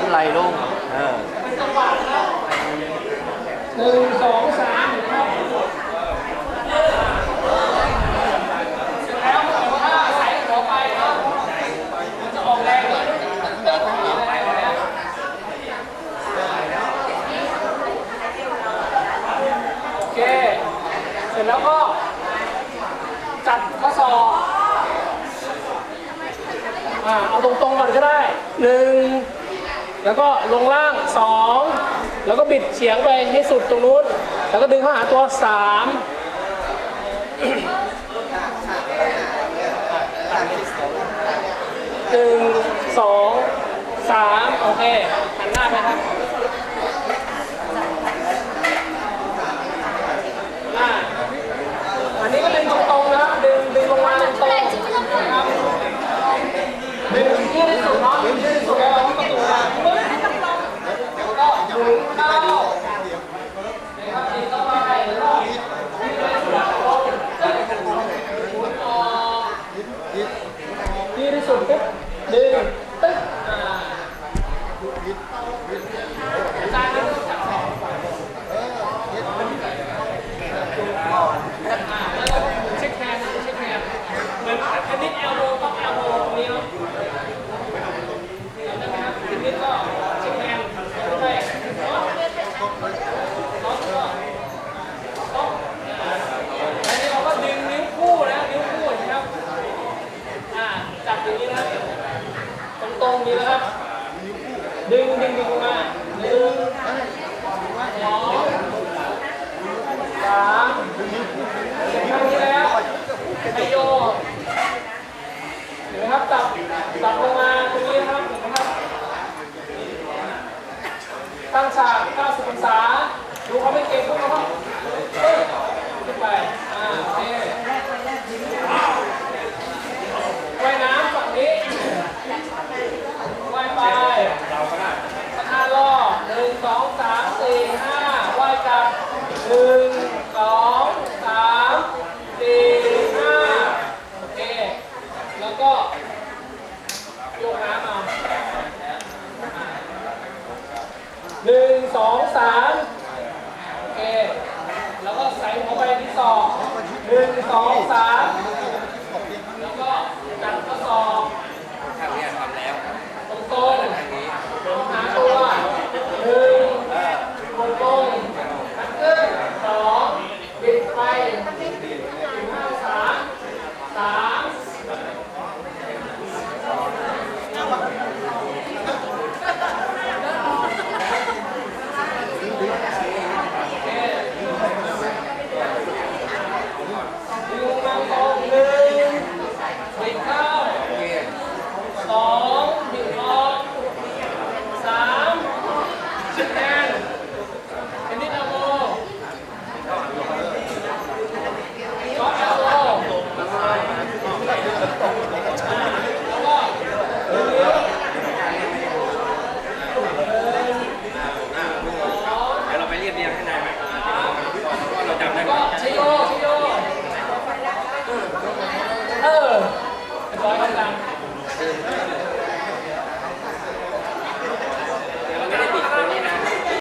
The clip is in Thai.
น้ำไหลลงหนึ่งสองสามครับเสร็จแล้วก็จัดข้อสอบเอาตรงๆก่อนก็ได้หนึ่ง แล้วก็ลงล่าง 2 แล้วก็บิดเฉียงไปให้สุดตรงนู้น แล้วก็ดึงเข้าหาตัว 3 1 2 3 โอเค หันหน้าไปครับ 쏘는데? ตรงนี้นะครับ ดึงดึงดึงมาหนึ่งสองสามเห็นไหนี้แล้วไอโยเห็นไหมครับตับตับลงมาตรงนี้นะครับเห็นไหมครับตั้งฉาก90องศาดูเขาไม่เก่งพว สามโอเค แล้วก็ใส่เข้าไปที่สองหนึ่งสองสาม ร้อยกำลัง